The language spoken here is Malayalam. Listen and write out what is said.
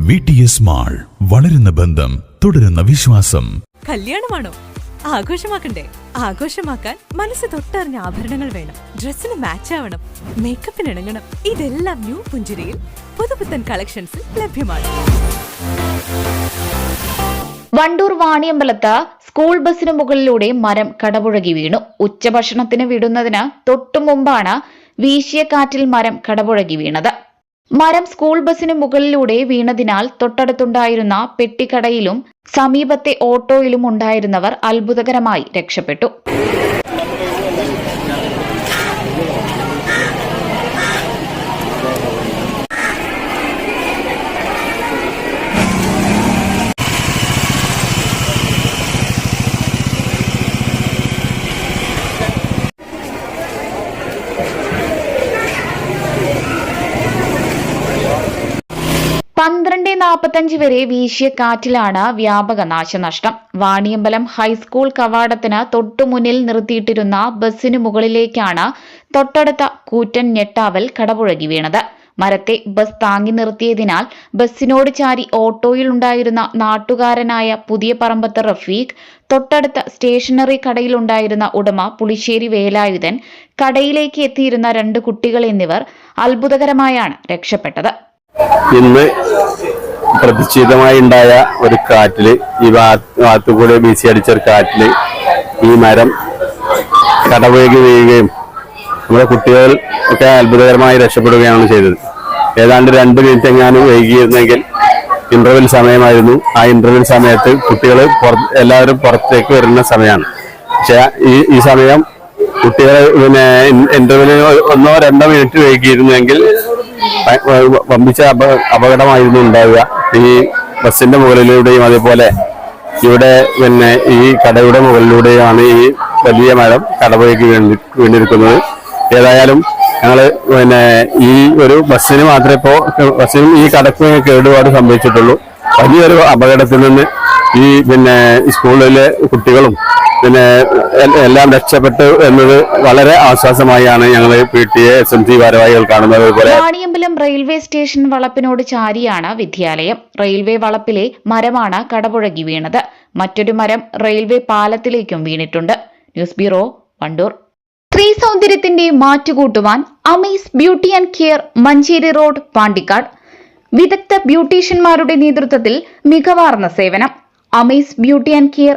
വി ടി എസ് മാൾ വളരുന്ന ബന്ധം തുടരുന്ന വിശ്വാസം. കല്യാണമാണോ? ആഘോഷമാക്കണ്ടേ? ആഘോഷമാക്കാൻ മനസ്സ് തൊട്ടറിഞ്ഞ ആഭരണങ്ങൾ വേണം. ഡ്രസ്സിന് മാച്ച് ആവണം. മേക്കപ്പിന് ഇണങ്ങണം. ഇതെല്ലാം ന്യൂ പുഞ്ചിരിയിൽ പുതുപുത്തൻ കളക്ഷൻസിൽ ലഭ്യമാണ്. വണ്ടൂർ വാണിയമ്പലത്ത് സ്കൂൾ ബസിന് മുകളിലൂടെ മരം കടപുഴകി വീണു. ഉച്ചഭക്ഷണത്തിന് വിടുന്നതിന് തൊട്ടു മുമ്പാണ് വീശിയ കാറ്റിൽ മരം കടപുഴകി വീണത്. മരം സ്കൂൾ ബസിന് മുകളിലൂടെ വീണതിനാൽ തൊട്ടടുത്തുണ്ടായിരുന്ന പെട്ടിക്കടയിലും സമീപത്തെ ഓട്ടോയിലും ഉണ്ടായിരുന്നവർ അത്ഭുതകരമായി രക്ഷപ്പെട്ടു. പന്ത്രണ്ട് നാൽപ്പത്തഞ്ച് വരെ വീശിയ കാറ്റിലാണ് വ്യാപക നാശനഷ്ടം. വാണിയമ്പലം ഹൈസ്കൂൾ കവാടത്തിന് തൊട്ടുമുന്നിൽ നിർത്തിയിട്ടിരുന്ന ബസ്സിനു മുകളിലേക്കാണ് തൊട്ടടുത്ത കൂറ്റൻ ഞെട്ടാവൽ കടപുഴകി വീണത്. മരത്തെ ബസ് താങ്ങി നിർത്തിയതിനാൽ ബസ്സിനോട് ചാരി ഓട്ടോയിൽ ഉണ്ടായിരുന്ന നാട്ടുകാരനായ പുതിയ പറമ്പത്ത് റഫീഖ് തൊട്ടടുത്ത സ്റ്റേഷനറി കടയിലുണ്ടായിരുന്ന ഉടമ പുളിശ്ശേരി വേലായുധൻ കടയിലേക്ക് എത്തിയിരുന്ന രണ്ട് കുട്ടികൾ എന്നിവർ അത്ഭുതകരമായാണ് രക്ഷപ്പെട്ടത്. ഇന്ന് പ്രതിഷ്ഠിതമായി ഉണ്ടായ ഒരു കാറ്റിൽ ഈ ഭാഗത്തുകൂടെ വീശി അടിച്ച ഒരു കാറ്റിൽ ഈ മരം കടപുഴകി വീഴുകയും നമ്മുടെ കുട്ടികൾ ഒക്കെ അത്ഭുതകരമായി രക്ഷപ്പെടുകയാണ് ചെയ്തത്. ഏതാണ്ട് രണ്ട് മിനിറ്റ് എങ്ങാനും വൈകിയിരുന്നെങ്കിൽ ഇന്റർവെൽ സമയമായിരുന്നു. ആ ഇന്റർവെൽ സമയത്ത് കുട്ടികൾ എല്ലാവരും പുറത്തേക്ക് വരുന്ന സമയമാണ്. പക്ഷെ ഈ ഈ സമയം കുട്ടികൾ പിന്നെ ഇന്റർവെല്ലിന് ഒന്നോ രണ്ടോ മിനിറ്റ് വൈകിയിരുന്നെങ്കിൽ വമ്പിച്ച അപ അപകടമായിരുന്നു ഉണ്ടാവുക. ഈ ബസ്സിന്റെ മുകളിലൂടെയും അതേപോലെ ഇവിടെ പിന്നെ ഈ കടയുടെ മുകളിലൂടെയാണ് ഈ വലിയ മരം കടവയ്ക്ക് വീണ് വീണിരിക്കുന്നത്. ഏതായാലും ഞങ്ങൾ പിന്നെ ഈ ഒരു ബസ്സിന് മാത്രമേ ഇപ്പോൾ ബസ്സിനും ഈ കടക്ക് കേടുപാട് സംഭവിച്ചിട്ടുള്ളൂ. വലിയൊരു അപകടത്തിൽ നിന്ന് ഈ പിന്നെ സ്കൂളിലെ കുട്ടികളും പിന്നെ എല്ലാം രക്ഷപ്പെട്ടു എന്നത് വളരെ ആശ്വാസമായാണ് ഞങ്ങൾ P T A S M C ഭാരവാഹികൾ കാണുന്നത് വാണിയമ്പലം റെയിൽവേ സ്റ്റേഷൻ വളപ്പിനോട് ചാരിയാണ് വിദ്യാലയം. റെയിൽവേ വളപ്പിലെ മരമാണ് കടപുഴകി വീണത്. മറ്റൊരു മരം റെയിൽവേ പാലത്തിലേക്കും വീണിട്ടുണ്ട്. News bureau Wandoor. സ്ത്രീ സൗന്ദര്യത്തിന്റെ മാറ്റുകൂട്ടുവാൻ Amees beauty and care Manjeri road Pandikkad. വിദഗ്ധ ബ്യൂട്ടീഷ്യന്മാരുടെ നേതൃത്വത്തിൽ മികവാർന്ന സേവനം. Amees beauty and care